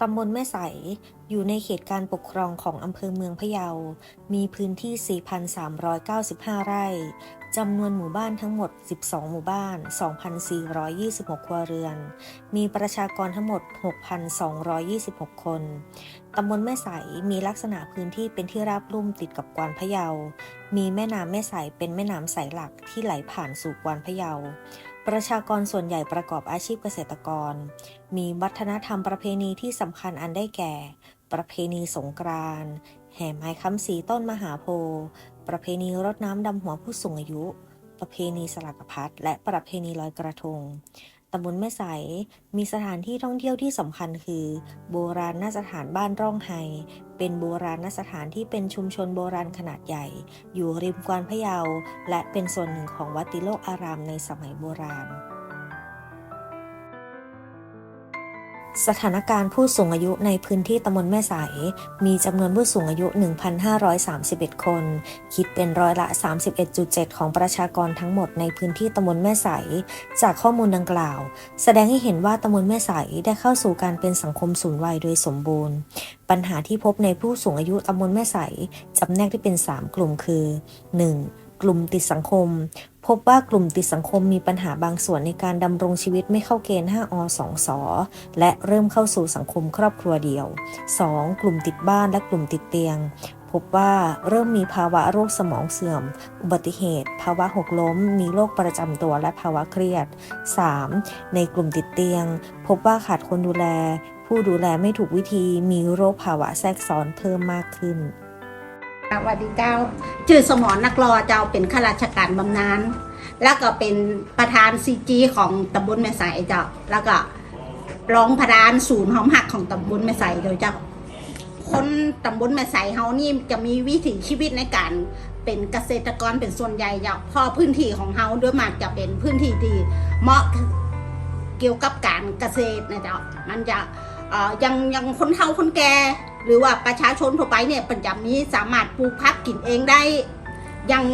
ตำบลแม่ใส อยู่ในเขตการปกครองของอำเภอเมืองพะเยา มีพื้นที่ 4,395 ไร่ จำนวนหมู่บ้านทั้งหมด 12 หมู่บ้าน 2,426 ครัวเรือน มีประชากรทั้งหมด 6,226 คน ตำบลแม่ใสมีลักษณะพื้นที่เป็นที่ราบลุ่มติดกับกวานพะเยา มีแม่น้ำแม่ใสเป็นแม่น้ำสายหลักที่ไหลผ่านสู่กวานพะเยา ประชากรส่วนใหญ่ประกอบอาชีพเกษตรกร มีวัฒนธรรมประเพณีที่สำคัญอันได้แก่ ประเพณีสงกรานต์แห่ไม้ค้ำสีต้นมหาโพธิ์ประเพณีรดน้ำดำหัวผู้สูงอายุ ประเพณีสลักพัดและประเพณีลอยกระทง ตำบลแม่ใส มีสถานที่ท่องเที่ยวที่สำคัญคือ โบราณนสถานบ้านร่องไฮ เป็นโบราณสถานที่เป็นชุมชนโบราณขนาดใหญ่ อยู่ริมกวานพะเยา และเป็นส่วนหนึ่งของวัดติโลกอารามในสมัยโบราณ สถานการณ์ผู้สูงอายุในพื้นที่ตำบลแม่สายมีจำนวนผู้สูงอายุ 1,531 คน คิดเป็นร้อยละ 31.7 ของประชากรทั้งหมดในพื้นที่ตำบลแม่สายจากข้อมูลดังกล่าว แสดงให้เห็นว่าตำบลแม่สายได้เข้าสู่การเป็นสังคมสูงวัยโดยสมบูรณ์ ปัญหาที่พบในผู้สูงอายุตำบลแม่สายจำแนกได้เป็น 3 กลุ่มคือ 1. กลุ่มติดสังคม พบว่ากลุ่มติดสังคมมีปัญหาบางส่วนในการดำรงชีวิตไม่เข้าเกณฑ์ 5อ2สและเริ่มเข้าสู่สังคมครอบครัวเดียว 2. กลุ่มติดบ้านและกลุ่มติดเตียง พบว่าเริ่มมีภาวะโรคสมองเสื่อม อุบัติเหตุ ภาวะหกล้ม มีโรคประจำตัวและภาวะเครียด 3. ในกลุ่มติดเตียง พบว่าขาดคนดูแล ผู้ดูแลไม่ถูกวิธีมีโรคภาวะแทรกซ้อนเพิ่มมากขึ้น สวัสดีเจ้า ชื่อสมรนักรอเจ้าเป็นข้าราชการบำนาญแล้วก็เป็นประธานซีจีของตำบลแม่สายเจ้า แล้วก็รองประธานศูนย์หอมหักของตำบลแม่สายเจ้าเจ้า คนตำบลแม่สายเฮานี่จะมีวิถีชีวิตในการเป็นเกษตรกรเป็นส่วนใหญ่เจ้าพอพื้นที่ของเฮาด้วยมากจะเป็นพื้นที่ที่เหมาะเกี่ยวกับการเกษตรนะเจ้ามันจะ ยังยังคนเฒ่าคนแก่หรือว่าประชาชนทั่วไปเนี่ยปัญจะมีสามารถปลูกพักกินเองได้ ยัง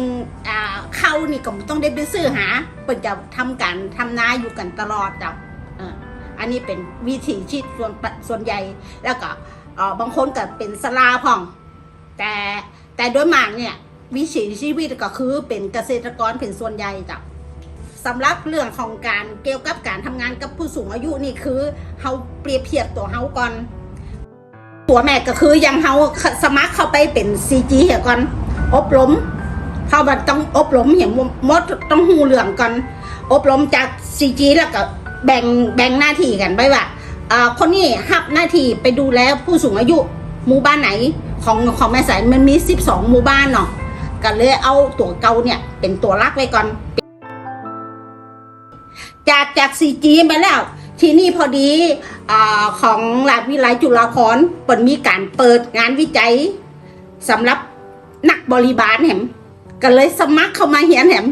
เข้านี่ก็ไม่ต้องได้ไปซื้อหาปินจะทำการทำนาอยู่กันตลอดจ้ะอันนี้เป็นวิถีชีวิตส่วนส่วนใหญ่แล้วก็บางคนก็เป็นสลาพ่อง แต่แต่โดยมากเนี่ยวิถีชีวิตก็คือเป็นเกษตรกรเป็นส่วนใหญ่จ้ะ สำหรับเรื่องของการเกี่ยวกับการทำงานกับผู้สูงอายุนี่คือเฮาเปรียบเทียบตัวเฮาก่อน ตัวแม่ก็คือยังเฮาสมัครเข้าไปเป็นซีจีเหี่ยก่อน อบรมเขาบัต้องอบรมเหี่ยมดต้องหูเรื่องก่อน อบรมจากซีจีแล้วก็แบ่งแบ่งหน้าที่กันไว้ว่าคนนี้รับหน้าที่ไปดูแลผู้สูงอายุหมู่บ้านไหนของของแม่สายมันมี 12 หมู่บ้านเนาะก็เลยเอาตัวเก่าเนี่ยเป็นตัวรักไว้ก่อน จากจากซีจีมาแล้ว ที่นี่พอดีอของหลาดวิไลจุฬาภรเปิดมีการเปิดงานวิจัยสำหรับนักบริบาลแหมก็เลยสมัครเข้ามาเหียนแหม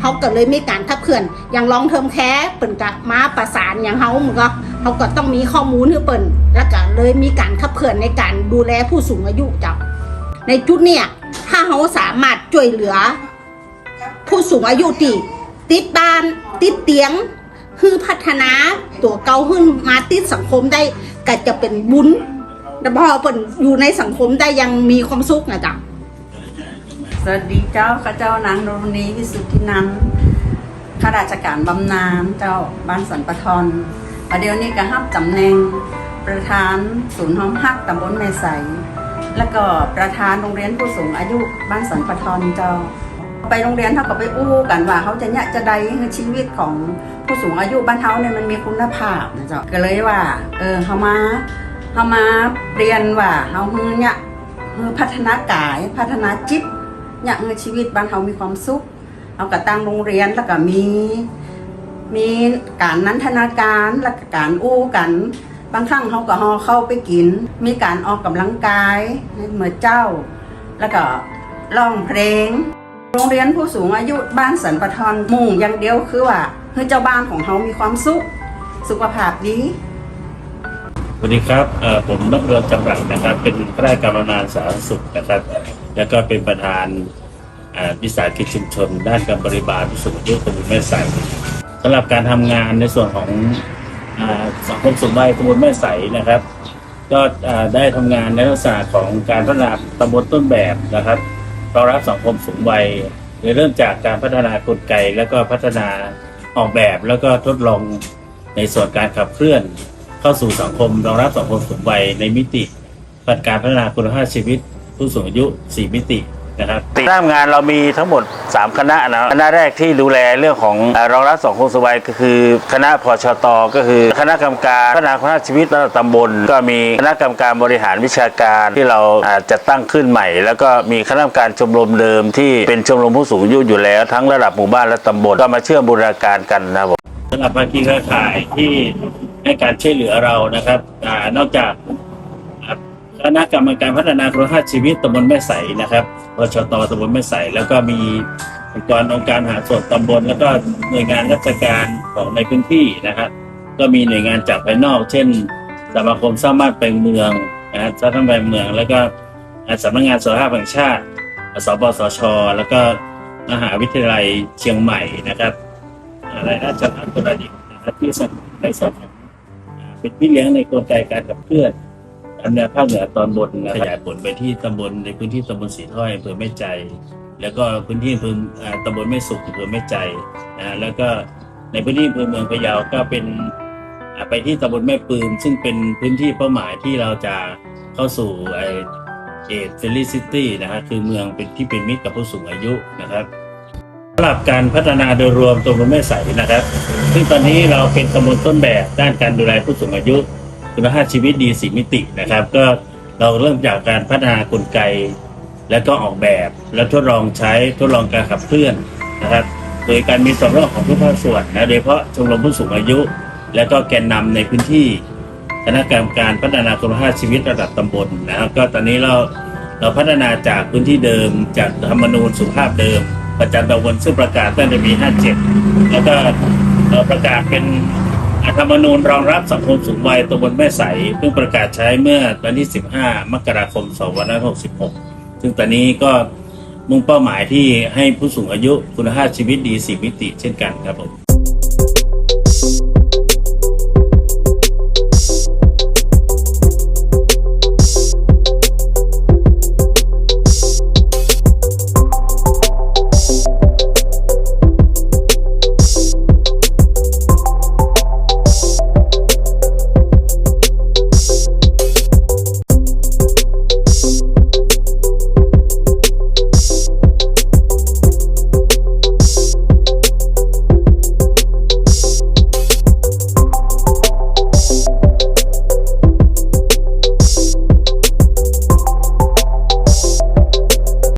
เขาก็เลยมีการขับเคลื่อนอย่างลองเทอมแค่เปิ่นกะมาประสานอย่างเขาเหมันก็เขาก็ต้องมีข้อมูลให้เปิ่นแล้วก็เลยมีการขับเคลื่อนในการดูแลผู้สูงอายุจ้ะในจุดเนี่ยถ้าเขาสามารถช่วยเหลือ ผู้สูงอายุที่ติดบ้าน ติดเตียงคือพัฒนาตัวเก่าขึ้นมาติดสังคมได้ก็จะเป็นบุญแต่พอเปินอยู่ในสังคมได้ยังมีความสุขนะจ๊ะสวัสดีเจ้าข้าเจ้านางนรณีวิสุทธินันข้าราชการบำนาญเจ้าบ้านสันปะทอนประเดี๋ยวนี้ก็ฮับตำแหน่งประธานศูนย์ห้องพักตำบลแม่ใส แล้วก็ประธานโรงเรียนผู้สูงอายุบ้านสันปะทอนเจ้า ไปโรงเรียนเขาก็ไปอู้กันว่าเขาจะเนี่ยจะใดชีวิตของผู้สูงอายุบ้านเขาเนี่ยมันมีคุณภาพนะเจ้าก็เลยว่า เออเขามาเขามาเรียนว่าเขาเนี่ยเฮือพัฒนากายพัฒนาจิตอยากให้ชีวิตบ้านเขามีความสุขเอากระตั้งโรงเรียนแล้วก็มี มีการนันทนาการแล้วก็การอู้กันบางครั้งเขาก็ฮอเข้าไปกิน มีการออกกำลังกายเหมือเจ้า แล้วก็ร้องเพลง โรงเรียนผู้สูงอายุบ้านสันปะทอนมุ่งอย่างเดียวคือว่าให้เจ้าบ้านของเขามีความสุข สุขภาพดีสวัสดีครับผมนักเรืองจำรัดนะครับ เป็นข้าราชการบำนาญสาธารณสุขนะครับ แล้วก็เป็นประธานวิสาหกิจชุมชน ด้านการบริบาลผู้สูงอายุตำบลแม่ใสสำหรับการทำงานในส่วนของสังคมสูงวัยตำบลแม่ใสนะครับ ก็ได้ทำงานในลักษณะของการพัฒนาตำบลต้นแบบนะครับ รองรับสังคมสูงวัยโดยเริ่มจากการพัฒนากลไก แล้วก็พัฒนาออกแบบแล้วก็ทดลองในส่วนการขับเคลื่อน เข้าสู่สังคมรองรับสังคมสูงวัยในมิติการพัฒนาคุณภาพชีวิตผู้สูงอายุ 4 มิติ นะครับคณะทำงานเรามีทั้งหมด 3 คณะนะคณะแรกที่ดูแลเรื่องของเอ่อรองรับสังคมสูงวัยก็คือ คณะพชตก็คือ คณะกรรมการพัฒนาคุณภาพชีวิตระดับตำบล ก็มีคณะกรรมการบริหารวิชาการที่เราอ่าจะตั้งขึ้นใหม่ แล้วก็มีคณะกรรมการชมรมเดิมที่เป็นชมรมผู้สูงอายุอยู่แล้วทั้งระดับหมู่บ้านและตำบลก็มาเชื่อมบูรณาการกันนะครับผมสำหรับภาคีเครือข่ายที่ให้การช่วยเหลือเรานะครับอานอกจากอ่าคณะกรรมการพัฒนาคุณภาพชีวิตตำบลแม่ใสนะครับ ปชตตำบลแม่ใสแล้วก็มีองค์กรองค์การหาส่วนตำบล แล้วก็หน่วยงานราชการของในพื้นที่นะครับก็มีหน่วยงานจากภายนอก เช่น สมาคมสร้างบ้านแปลงเมืองนะฮะสร้างบ้านแปลงเมือง แล้วก็สำนักงานสุขภาพแห่งชาติสปสช แล้วก็มหาวิทยาลัยเชียงใหม่นะครับอะไรราชภัฏอุตรดิตถ์นะครับที่สนับในส่วนของเป็นพี่เลี้ยงในกลไกการขับเคลื่อน อันเนี้ยภาคเหนือตอนบนนะขยายผลไปที่ตำบลในพื้นที่ตำบลสีถ้อยอำเภอแม่ใจ แล้วก็พื้นที่อำเภอตำบลแม่สุขอำเภอแม่ใจนะแล้วก็ในพื้นที่อำเภอเมืองพะเยาก็เป็นไปที่ตำบลแม่ปืน ซึ่งเป็นพื้นที่เป้าหมายที่เราจะเข้าสู่ไอเอเฟลิซิตี้นะฮะคือเมืองเป็นที่เป็นมิตรกับผู้สูงอายุนะครับสำหรับการพัฒนาโดยรวมตำบลแม่ใสนะครับ ซึ่งตอนนี้เราเป็นตำบลต้นแบบด้านการดูแลผู้สูงอายุ คุณภาพชีวิตดีสีมิตินะครับ ก็เราเริ่มจากการพัฒนากลไก และก็ออกแบบ และทดลองใช้ทดลองการขับเคลื่อนนะครับ โดยการมีส่วนร่วมของทุกภาคส่วนนะโดยเฉพาะชมรมผู้สูงอายุ และก็แกนนำในพื้นที่คณะกรรมการพัฒนาคุณภาพชีวิตระดับตำบลนะครับก็ตอนนี้เราเราพัฒนาจากพื้นที่เดิมจากธรรมนูญสุขภาพเดิม ประจำตำบลซึ่งประกาศตั้งแต่ปี 57 แล้วก็ประกาศเป็น ธรรมนูญรองรับสังคมสูงวัยตำบลแม่ใสเพิ่งประกาศใช้เมื่อวันที่ 15 มกราคม 2566 ซึ่งตอนนี้ก็มุ่งเป้าหมายที่ให้ผู้สูงอายุคุณภาพชีวิตดี 4 มิติเช่นกันครับผม